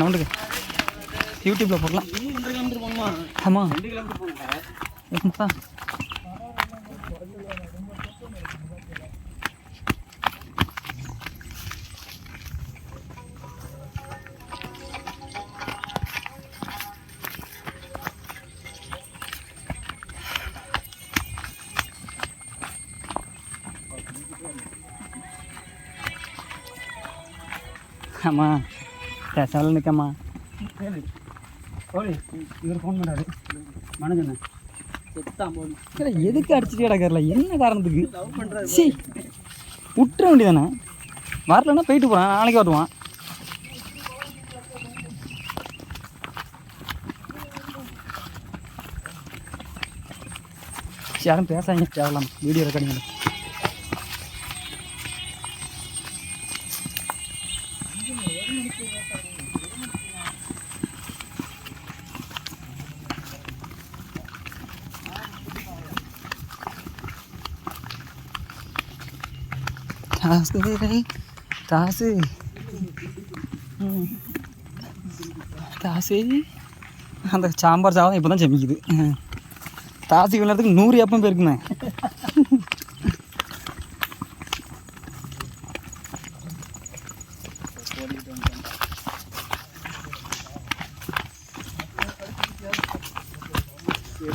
நோண்டுக்கு யூடியூப்பில் போடலாம். ஒன்றரை ஆமாம் ஆமாம் பேசாமல் நிற்கம்மா இவர் ஃபோன் பண்ணுறாரு போன் இல்லை எதுக்கு அடிச்சுட்டு கிடக்கறல என்ன காரணத்துக்கு? லவ் பண்ணுறாரு சி விட்டுற வேண்டியதானே வரலன்னா போயிட்டு போகிறான் நாளைக்கு வருவான். சரி, யாரும் பேசாங்க தேவலாம் வீடியோ ரெக்கார்டிங் காசு தாசு. ம். அந்த சாம்பார் சாதம் இப்போ தான் செமிக்குது தாசி விளையாடுறதுக்கு நூறு எப்பம் போயிருக்குமே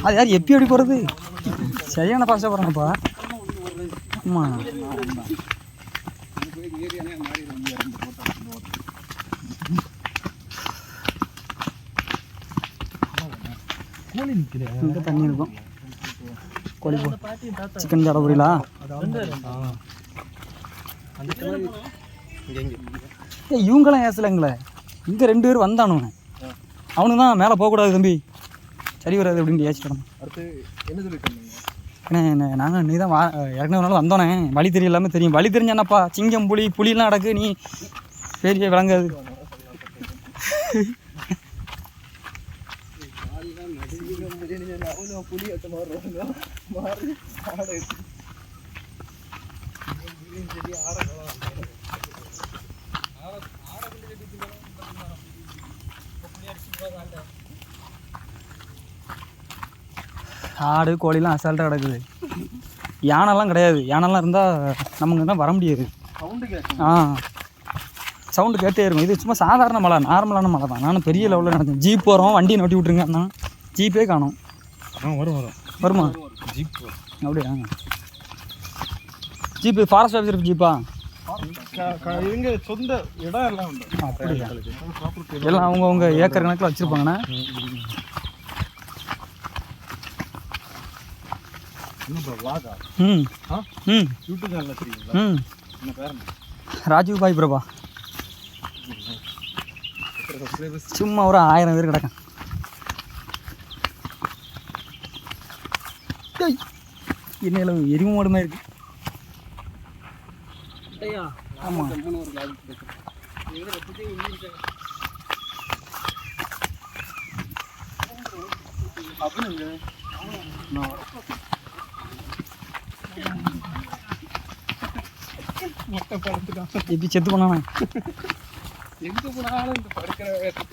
அது யார் எப்படி எப்படி போகிறது சரியான பாஸ்டாக போகிறாங்கப்பா ஆமாம் கோழி நிற்குது இங்கே தண்ணி இருக்கும். கோழி சிக்கன் சாட புரியலா? இவங்களாம் ஏசலைங்களே இங்கே ரெண்டு பேர் வந்தானுங்க அவனுக்கு தான் மேலே போகக்கூடாது தம்பி. சரி வராது அப்படின்னு ஏசிட்டோம் அடுத்து என்ன நாங்கள் நீ தான் வா ஏற்கனவே வந்தோன்னே வந்தோனே. வழி தெரிய எல்லாமே தெரியும். வழி தெரிஞ்ச என்னப்பா? சிங்கம் புலி புலிலாம் நடக்கு நீ பெரிய விளங்காது. ஆடை ஆடு கோழிலாம் அசால்ட்டாக கிடக்குது. யானைலாம் கிடையாது. யானைலாம் இருந்தால் நமக்கு தான் வர முடியாது. ஆ. சவுண்டு கேட்டே இருக்கும். இது சும்மா சாதாரண மலை நார்மலான மலை தான். நானும் பெரிய லெவலில் நடந்தேன். ஜீப் போகிறோம் வண்டியை நோட்டி விட்ருங்க அண்ணா ஜீப்பே காணும். ஆ வரும் வரும். வருமா? ஜீப் அப்படியா? ஜீப்பு ஃபாரஸ்ட் ஆஃபீஸர் ஜீப்பா இங்க சொந்த இடம் எல்லாம் உண்டு. அப்படியா? எல்லாம் அவங்கவுங்க ஏக்கர் கணக்கில் வச்சுருப்பாங்கண்ணா. ம். ம். யூடியூப் சேனல் வச்சிருக்கீங்களா ம். என்ன பேர்? ராஜீவ் பாய் பிரபா. சும்மா ஒரு ஆயிரம் பேர் கிடக்கும் என்ன அளவு எரிவு மாடு மாதிரி இருக்கு. ஆமாம் எப்படி செத்து போனானா? எங்க போனாலும் இந்த படுக்கிற வேட்டை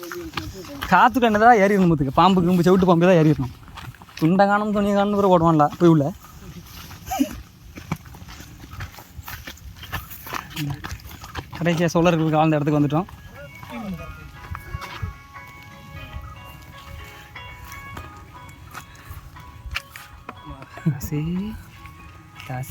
காற்று கண்ணு தான் ஏறி இருந்துக்கு பாம்பு கிம்பு செவிட்டு பாம்பு தான் ஏறி இருக்கணும். துண்டை காணும் துணியை காணும் கூட ஓடுவான்ல போய் உள்ள கடைசியாக சோழர்கள் வாழ்ந்த இடத்துக்கு வந்துட்டோம். சரி.